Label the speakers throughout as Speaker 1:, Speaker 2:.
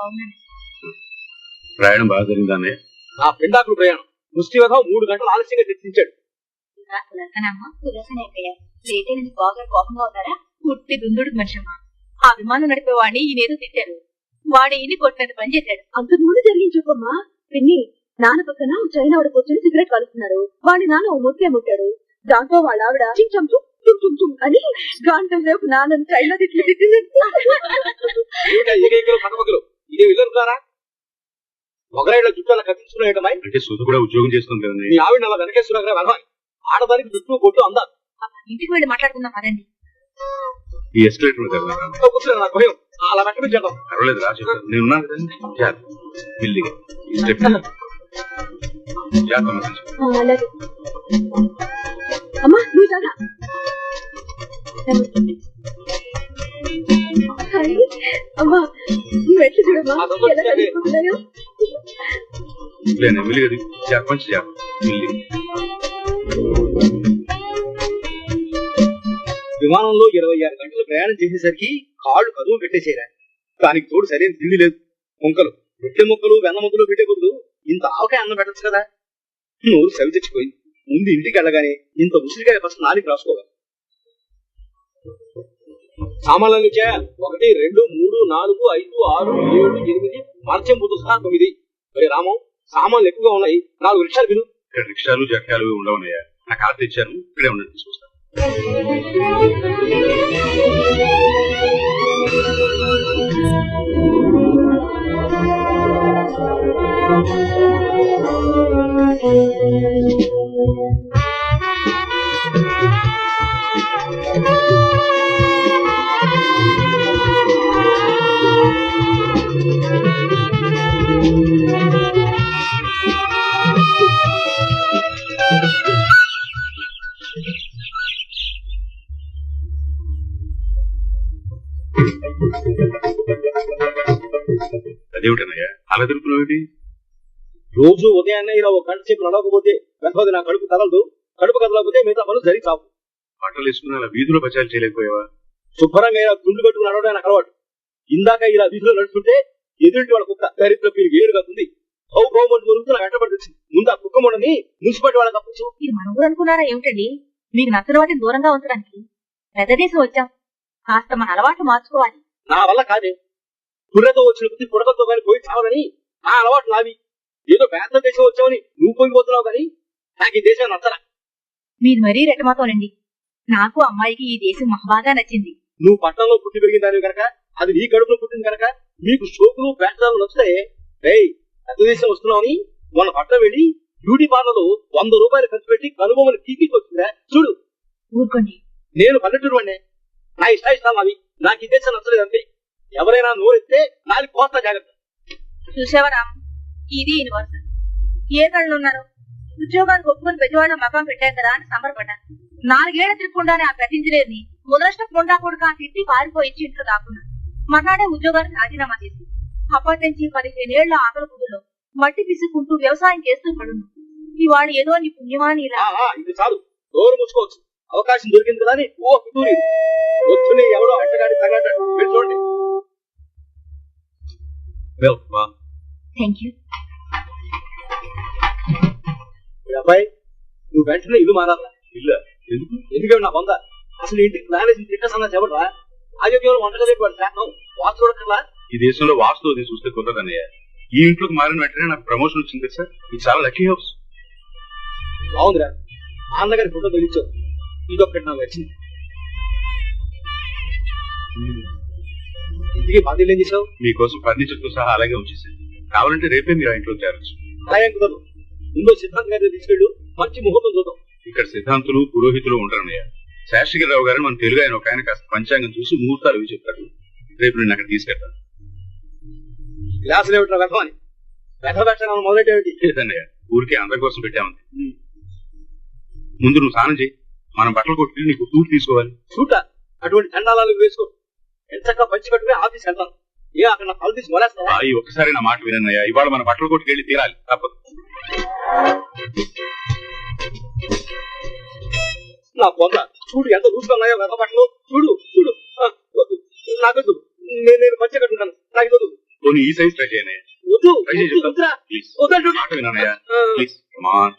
Speaker 1: అవునా ప్రయాణం బాగా జరిగిందా అన్నయ్య?
Speaker 2: నా పిండాకులు ప్రయాణం. ముష్టి వధ మూడు గంటలు ఆలస్యంగా
Speaker 3: బాగా కోపంగా అవుతారా పుట్టి దుందుడు మనిషమ్మా. ఆ విమానం నడిపే వాడిని ఈయనేదో తిట్టారు వాడు ఈయన కొట్టినది పని చేశాడు.
Speaker 4: అంత ముందు జరిగించుకోమ్మా పిన్ని నాన్న పక్కన చైనా కూర్చొని సిగరెట్ కాలుస్తున్నారు. వాడి నాన్న ఓ ముక్కే ముట్టాడు. దాంతో వాళ్ళ ఆవిడ చించం అని గంటల సేపు నాన్న చైనా తిట్లు
Speaker 2: పటమకులు ఇదే వెళ్ళరుతారా ఒకరైళ్ళ జుట్టు అలా
Speaker 1: అంటే సుధ కూడా ఉద్యోగం చేస్తుంది కదా
Speaker 2: నీ ఆవిడ అలా వెనకేస్తున్నా ఆడదానికి జుట్టు కొట్టు అందా
Speaker 3: ఇంటికి వెళ్ళి మాట్లాడుకుందాం పదండి.
Speaker 1: ఈ ఎస్కలేటర్ కదా.
Speaker 2: కూర్చున్నా నాకు భయం. అలా వెంటనే చేద్దాం.
Speaker 1: పర్వాలేదు రా నేను ఉన్నాను కదా. జాగ్రత్త. మెల్లిగా ఈ స్టెప్ జాగ్రత్త మంచి
Speaker 4: అలాగే. అమ్మా నువ్వు చాలా అమ్మా నువ్వు చూడమ్మా. ఎలా
Speaker 2: విమానంలో ఇరవై ఆరు గంటలు ప్రయాణం చేసేసరికి కాళ్ళు కదువు పెట్టేసేరా దానికి తోడు సరైన తిండి లేదు. ముక్కలు. రొట్టె ముక్కలు వెన్న ముక్కలు పెట్టే కొద్దు ఇంత ఆవకాయ అన్నం పెట్టచ్చు కదా. నోరు సవి తెచ్చిపోయింది ముందు ఇంటికి వెళ్ళగానే ఇంత ఉసిరికాయ ఫస్ట్ నాలుగు రాసుకోవాలి. సామాన్లు చే ఒకటి రెండు మూడు నాలుగు ఐదు ఆరు ఏడు ఎనిమిది సహా తొమ్మిది. మరి రామం సామాన్లు ఎక్కువగా ఉన్నాయి. నాలుగు రిక్షాలు విను.
Speaker 1: ఇక్కడ రిక్షాలు జట్కాలు ఉండవన్నయ్య నా కార్ తెచ్చాను ఇక్కడే ఉండండి చూస్తాను అదేమిటన్నయ్య అలా తిరుగుతున్నావు ఏంటి
Speaker 2: రోజు ఉదయాన్నే ఇలా ఒక గంట సేపు నడవకపోతే వెంటనే నా కడుపు కదలదు కడుపు కదలకపోతే మిగతా పనులు సరి కావు
Speaker 1: బట్టలు వేసుకుని అలా వీధిలో బచాలు చేయలేకపోయావా
Speaker 2: శుభ్రంగా ఇలా గుండు కట్టుకుని నడవడం నాకు అలవాటు ఇందాక ఇలా వీధిలో నడుస్తుంటే ఎదుటి వాళ్ళ కుక్క దరిద్ర పీరు వేరుగా ఉంది హౌ గవర్నమెంట్ మురుగుతూ నాకు వెంటబడి వచ్చింది ముందు ఆ కుక్క మొండని మున్సిపాలిటీ వాళ్ళకి అప్పచ్చు
Speaker 3: మీరు మన ఊరు అనుకున్నారా ఏమిటండి? మీకు నచ్చని వాటిని దూరంగా ఉంచడానికి పెద్ద దేశం వచ్చాం. కాస్త మన అలవాట్లు మార్చుకోవాలి.
Speaker 2: నా వల్ల కాదే. కుర్రతో వచ్చిన బుద్ధి పుడకతో కానీ పోయి చావాలని నా అలవాటు నావి ఏదో పెద్ద దేశం వచ్చావని నువ్వు పోయిపోతున్నావు కానీ నాకు ఈ దేశం నచ్చరా
Speaker 3: మీరు మరీ రెట్టమాతోనండి నాకు అమ్మాయికి ఈ దేశం మహాబాగా నచ్చింది.
Speaker 2: నువ్వు పట్టణంలో పుట్టి పెరిగిన దానివి కనుక అది నీ కడుపులో పుట్టింది కనుక నీకు షోకులు బ్యాటరాలు నచ్చితే రేయ్ పెద్ద దేశం వస్తున్నావని మొన్న పట్టణం వెళ్ళి బ్యూటీ పార్లర్ వంద రూపాయలు ఖర్చు పెట్టి కనుబొమ్మని వచ్చిందా? చూడు.
Speaker 3: ఊరుకోండి.
Speaker 2: నేను పల్లెటూరు వాడినే. నా ఇష్ట ఇష్టాలు అవి నాకు ఈ దేశం నచ్చలేదు అంతే. ఎవరైనా నోరెత్తే నాలుగు కోస్తా జాగ్రత్త.
Speaker 3: చూసావా రామ్? ఇది యూనివర్సల్ ఏ కళ్ళు ఉన్నారు? ఉద్యోగానికి ఒప్పుకొని పెద్దవాళ్ళ మకం పెట్టాం కదా అని సంబరపడ్డాను నాలుగేళ్ళ తిరగకుండానే ఆ ప్రతించలేని ముదరష్ట కొండా కొడుకు ఆ తిట్టి పారిపోయి ఇంట్లో దాక్కున్నాను మర్నాడే ఉద్యోగానికి రాజీనామా చేసి. అప్పటి నుంచి పదిహేనేళ్ళ ఆకలి గుడిలో మట్టి పిసుకుంటూ వ్యవసాయం చేస్తూ పడును. ఇవాళ ఏదో నీ పుణ్యమాని
Speaker 2: ఇది చాలు. అవకాశం దొరికింది కదా అని ఓ వద్దునే ఎవడో అడ్డగాడి చూడండి.
Speaker 1: వెల్
Speaker 3: థ్యాంక్ యూ
Speaker 2: ఈ అబ్బాయి నువ్వు వెంటనే ఇల్లు మారాలా.
Speaker 1: ఇల్లు? ఎందుకు?
Speaker 2: ఎందుకంటే నా బొంద అసలు ఇంటికి తిట్టసన్నా చెప్పరా ఆరోగ్యంలో వంటగది చేస్తున్నాం వాస్తు చూడక్కర్లా
Speaker 1: ఈ దేశంలో వాస్తు అది చూస్తే కుదరదన్నయ్య ఈ ఇంట్లోకి మారిన వెంటనే నాకు ప్రమోషన్ వచ్చింది సార్? ఇది చాలా లక్కీ హౌస్
Speaker 2: బాగుందిరా నాన్నగారి ఫోటో తెలిచావు ఇదొక్కటి నాకు వచ్చింది ఇంటికి బాధ్యతలు ఏం చేసావు
Speaker 1: మీకోసం ఫర్నిచర్తో సహా అలాగే ఉంచేసాను కావాలంటే రేపే మీరు ఆ ఇంట్లోకి చేరచ్చు
Speaker 2: అలాగే కుదరదు. ముందు సిద్ధాంత్ గారి తీసుకెళ్ళు మంచి ముహూర్తం చూద్దాం.
Speaker 1: ఇక్కడ సిద్ధాంతులు పురోహితులు ఉంటారన్నయ్య. శాస్త్రిగారావు గారు మన తెలుగు ఆయన ఒక ఆయన కాస్త పంచాంగం చూసి ముహూర్తాలు చెప్తారు రేపు నేను అక్కడ తీసుకెళ్తాను.
Speaker 2: గ్లాసులు ఏమిట్రా వ్యర్థం అని? వ్యర్థ పెట్టడం మొదలెట్టేమిటి?
Speaker 1: లేదన్నయ్య ఊరికే అందరి కోసం పెట్టామంది ముందు నువ్వు స్నానం చేయి. మనం బట్టలు కొట్టి నీకు టూర్ తీసుకోవాలి.
Speaker 2: చూట అటువంటి చండాలాలు వేసుకో. ఎంతగా పంచి కట్టుకుని ఆఫీస్ వెళ్తాను ఏ అక్కడ నా తీసి మొలేస్తావా?
Speaker 1: ఆ, ఈ ఒక్కసారి నా మాట వినన్నయ్య ఇవాళ మన బట్టలు కొట్టుకు వెళ్ళి తీరాలి. తప్పదు.
Speaker 2: నా పొంద చూడు ఎంత లూసుగా ఉన్నాయో వెర్ర బట్టలు. చూడు చూడు. నాకొద్దు. నేను నేను పంచి కట్టుకుంటాను నాకు
Speaker 1: పోనీ ఈ సైజ్ ట్రై చేయనయ్యా
Speaker 5: వద్దు
Speaker 1: ట్రై చేయి
Speaker 5: వద్దు, వద్దురా.
Speaker 1: ప్లీజ్
Speaker 5: వద్దంటు.
Speaker 1: మాట వినన్నయ్యా
Speaker 5: ఆ,
Speaker 1: ప్లీజ్ మాన్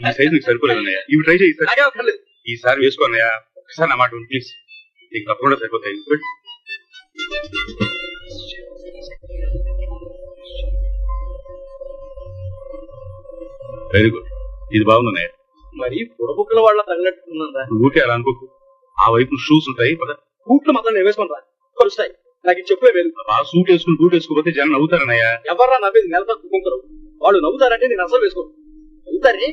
Speaker 1: ఈ సైజ్ నీకు సరిపోలేదన్నయ్య ఇవి ట్రై చేయి ఈసారి.
Speaker 5: నాకే అక్కర్లేదు
Speaker 1: ఈసారి వేసుకోన్నయ్యా ఒకసారి నా మాట విను, ప్లీజ్ నీకు తప్పకుండా సరిపోతాయి గుడ్. వెరీ గుడ్ ఇది బాగుందన్నయ్య
Speaker 5: మరి బుడబుక్కల వాళ్ళ తగినట్టున్నారా
Speaker 1: నువ్వు ఊరికే అలా అనుకోకు. ఆ వైపు షూస్ ఉంటాయి పద.
Speaker 5: బూట్లు మాత్రం నేను వేసుకుంటా కలుస్తాయి. నాకు ఇది చెప్పే వేరు.
Speaker 1: ఆ సూట్ వేసుకుని బూట్ వేసుకోకపోతే జనం నవ్వుతారన్నయ్య
Speaker 5: ఎవర్రా నవ్వేది? నెల తక్కువ కుంకరు. వాళ్ళు నవ్వుతారంటే నేను అసలు వేసుకోను. నవ్వుతారే?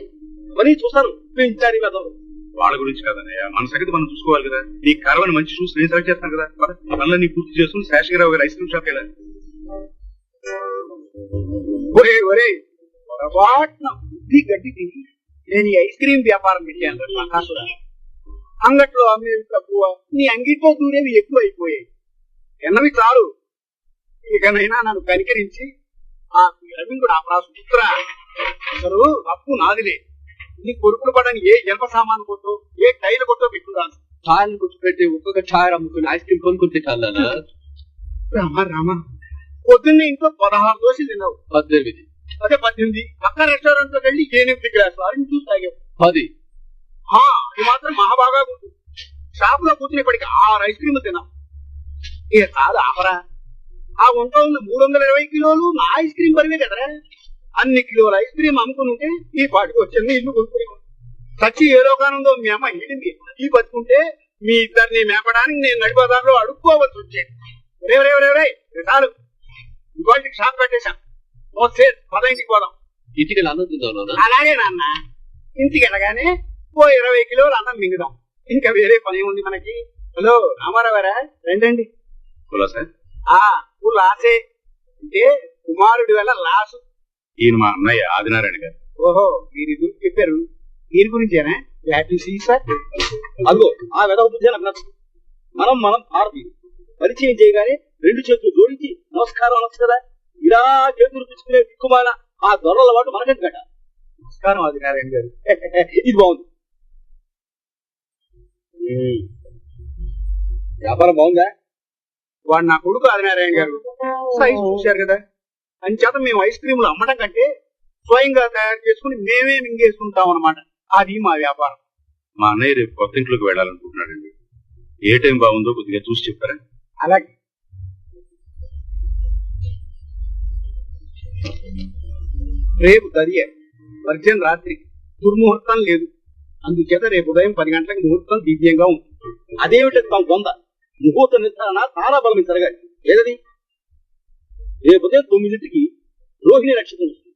Speaker 5: మరి చూస్తాను. పెంచారి వెదవు
Speaker 1: వాళ్ళ గురించి కాదన్నయ్య. మన సంగతి మనం చూసుకోవాలి కదా. నీ కరవని మంచి షూస్ నేను సెలెక్ట్ చేస్తాను కదా. పద ఆ పనులన్నీ పూర్తి చేసుకుని శేషగిరావు గారి ఐస్ క్రీమ్ షాప్ వెళ్ళాలి.
Speaker 5: ఒరే ఒరే పొరపాటున బుద్ధి గడ్డికి నేను ఈ ఐస్ క్రీమ్ వ్యాపారం పెట్టాను నకాసురా అంగట్లో అమ్మేవి తక్కువ నీ అంగిట్లో దూరేవి ఎక్కువ అయిపోయాయి. ఎన్నవి చాలు. ఇకనైనా నన్ను కనికరించి ఆ రవింగుడు ఆ పుత్ర. అసలు అప్పు నాదిలే. నీ కొడుకులు పడని ఏ జన్మ సామాను కొట్టో ఏ టైలు కొట్టో పెట్టుకున్నాను
Speaker 6: ఛాయలు కూర్చోబెట్టి ఒక్కొక్క ఛాయ అమ్ముకుని ఐస్ క్రీమ్ కొనుక్కుంటే తింటాను
Speaker 5: రామ రామ. పొద్దున్నే ఇంట్లో పదహారు దోశలు తిన్నావు.
Speaker 6: పద్దెనిమిది.
Speaker 5: అదే పద్దెనిమిది. పక్క రెస్టారెంట్లో వెళ్ళి ఎనిమిది గ్లాసులు అన్ని చూసి తాగావు.
Speaker 6: పది.
Speaker 5: అది మాత్రం మహాబాగా గుర్తు. షాప్లో కూర్చునేప్పటికి ఆరు ఐస్ క్రీమ్ తిన్నాం ఇక కాదు ఆపరా. ఆ వంట ఉన్న మూడు వందల ఇరవై కిలోలు నా ఐస్ క్రీమ్ పరివే కదరా. అన్ని కిలోల ఐస్ క్రీమ్ అమ్ముకుని ఉంటే ఈ పాటికి వచ్చింది ఇల్లు కొనుక్కునే చచ్చి ఏ లోకానందో మీ అమ్మ ఈడింది ఈ బతుకుంటే మీ ఇద్దరిని మేపడానికి నేను నడిపదారిలో అడుక్కోవచ్చు వచ్చేది. రే రే రే రే చాలు. ఇవాళకి షాప్ పెట్టేశాం. సేల్ పదైంటికి పోదాం
Speaker 6: ఇంటికి
Speaker 5: అలాగే నాన్న. ఇంటికి వెళ్ళగానే ఓ ఇరవై కిలోలు అన్నం మింగుదాం. ఇంకా వేరే పని ఉంది మనకి? హలో రామారావారా రండి
Speaker 1: కులా సార్.
Speaker 5: ఆ ఊరు లాసే అంటే కుమారుడి వల్ల లాసు.
Speaker 1: ఈయన మా అన్నయ్య ఆదినారాయణ గారు.
Speaker 5: ఓహో మీరు ఇది చెప్పారు. దీని గురించేనా? టు సీ సార్ అదిగో ఆ వెదవ బుద్ధి నాకు నచ్చదు. మనం మనం భారతీయులు పరిచయం చేయగానే రెండు చేతులు జోడించి నమస్కారం అనొచ్చు కదా? ఇలా చేతులు పుచ్చుకునే దిక్కుమాల ఆ దొరల వాడు కదా నమస్కారం ఆదినారాయణ గారు. ఇది బాగుంది. వ్యాపారం బాగుందా? వాడు నా కొడుకు ఆదినారాయణ గారు. సైజ్ చూశారు కదా? అంచేత మేము ఐస్ క్రీములు అమ్మడం కంటే స్వయంగా తయారు చేసుకుని మేమే మింగేసుకుంటాం అనమాట అది మా వ్యాపారం.
Speaker 1: మా అన్నయ్య రేపు కొత్త ఇంట్లోకి వెళ్ళాలనుకుంటున్నాడండి. ఏ టైం బాగుందో కొద్దిగా చూసి చెప్తారా?
Speaker 5: అలాగే. రేపు గదియ వర్జన్ రాత్రి దుర్ముహూర్తం లేదు. అందుచేత రేపు ఉదయం పది గంటలకు ముహూర్తం దివ్యంగా ఉంది అదేమిటది తమ బొంద ముహూర్త నిర్ధారణ చాలా బలం జరగాలి. ఏదది? రేపు ఉదయం తొమ్మిదింటికి రోహిణి నక్షత్రం వస్తుంది.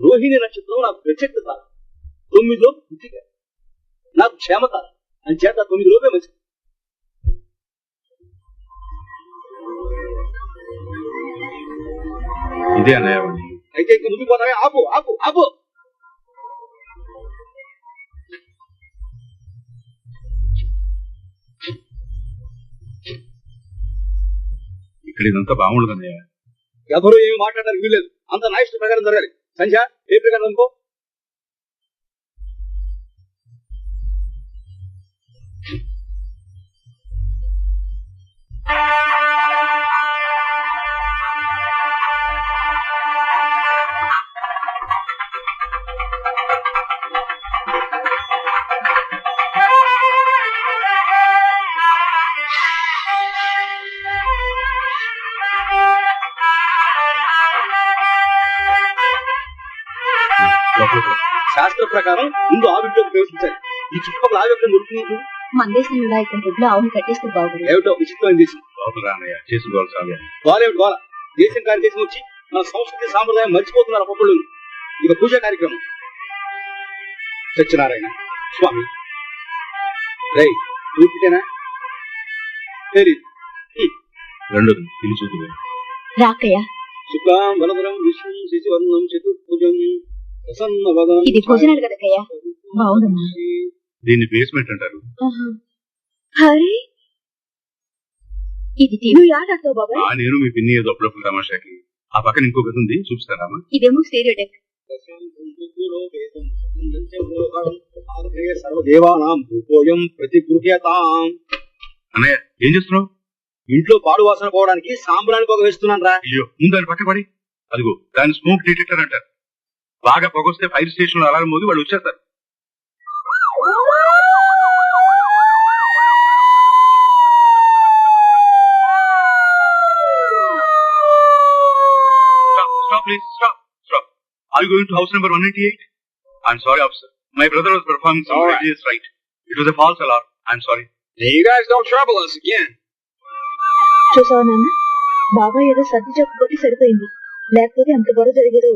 Speaker 5: రోహిణి నక్షత్రం నాకు ప్రత్యక్షత తొమ్మిదిలో పుట్టిక. నాకు క్షేమత అని చేత తొమ్మిది లోపే మంచిది.
Speaker 1: ఇదే అన్నయ్య.
Speaker 5: అయితే ఇంక ముందుకు పోతావే? ఆపు ఆపు ఆపు.
Speaker 1: ఇక్కడ ఇదంతా బాగుండదు అన్నయ్య.
Speaker 5: ఎవరు ఏమి మాట్లాడడానికి వీల్లేదు. అంత నా ఇష్ట ప్రకారం జరగాలి. సంధ్య ఏ ప్రకారం అనుకో.
Speaker 1: Thank
Speaker 5: you. ప్రకారం ముందు ప్రవేశించాలి. ఈ చుట్టుపక్కల దొరుకుతుంది
Speaker 3: మన దేశంలో ఇక్కడ దొడ్లో ఆవును కట్టేస్తే బాగుంది
Speaker 5: ఏమిటో విచిత్రమైన దేశం.
Speaker 1: చేసుకోవాలి
Speaker 5: గోలేమిటి దేశం కాని దేశం వచ్చి మన సంస్కృతి సాంప్రదాయం మర్చిపోతున్నారు అప్పుడు ఇక పూజ కార్యక్రమం. సత్యనారాయణ స్వామి. రై పూర్తికేనా తెలీదు
Speaker 1: పిలిచి.
Speaker 3: రాకయ్య.
Speaker 5: శుక్లాం వలదరం విష్ణు శశివర్ణం చతుర్భుజం.
Speaker 3: ఇది భోజనాలు కదకయ్య బాగుందమ్మా
Speaker 1: దీన్ని బేస్మెంట్ అంటారు.
Speaker 4: ఇది ఆడాడతావు
Speaker 1: నేను మీ పిన్ని ఏదో అప్పుడప్పుడు తమాషాకి. ఆ పక్కన ఇంకో గది ఉంది చూపిస్తారా అమ్మా?
Speaker 4: ఇదేమో స్టేరియో డెక్
Speaker 1: అన్నయ్య ఏం చేస్తున్నావు?
Speaker 2: ఇంట్లో పాడు వాసన పోవడానికి సాంబ్రాన్ని పొగ వేస్తున్నాను రా.
Speaker 1: అయ్యో ముందు దాన్ని పక్క పడి. అదిగో దాని స్మోక్ డిటెక్టర్ అంటారు. బాగా పొగొస్తే ఫైర్ స్టేషన్లో అలారం మోగి వాళ్ళు వచ్చేస్తారు Stop, stop, please, stop, stop. Are you going to house number 188? I'm sorry, officer. My brother was performing some
Speaker 6: All right.
Speaker 1: religious rite. It was a false alarm. I'm sorry.
Speaker 6: Now you guys don't trouble us again.
Speaker 4: చూసావా నాన్న బాబాయ్ ఏదో సర్ది చెప్పు కొట్టి సరిపోయింది లేకపోతే అంత గొడవ జరిగేదో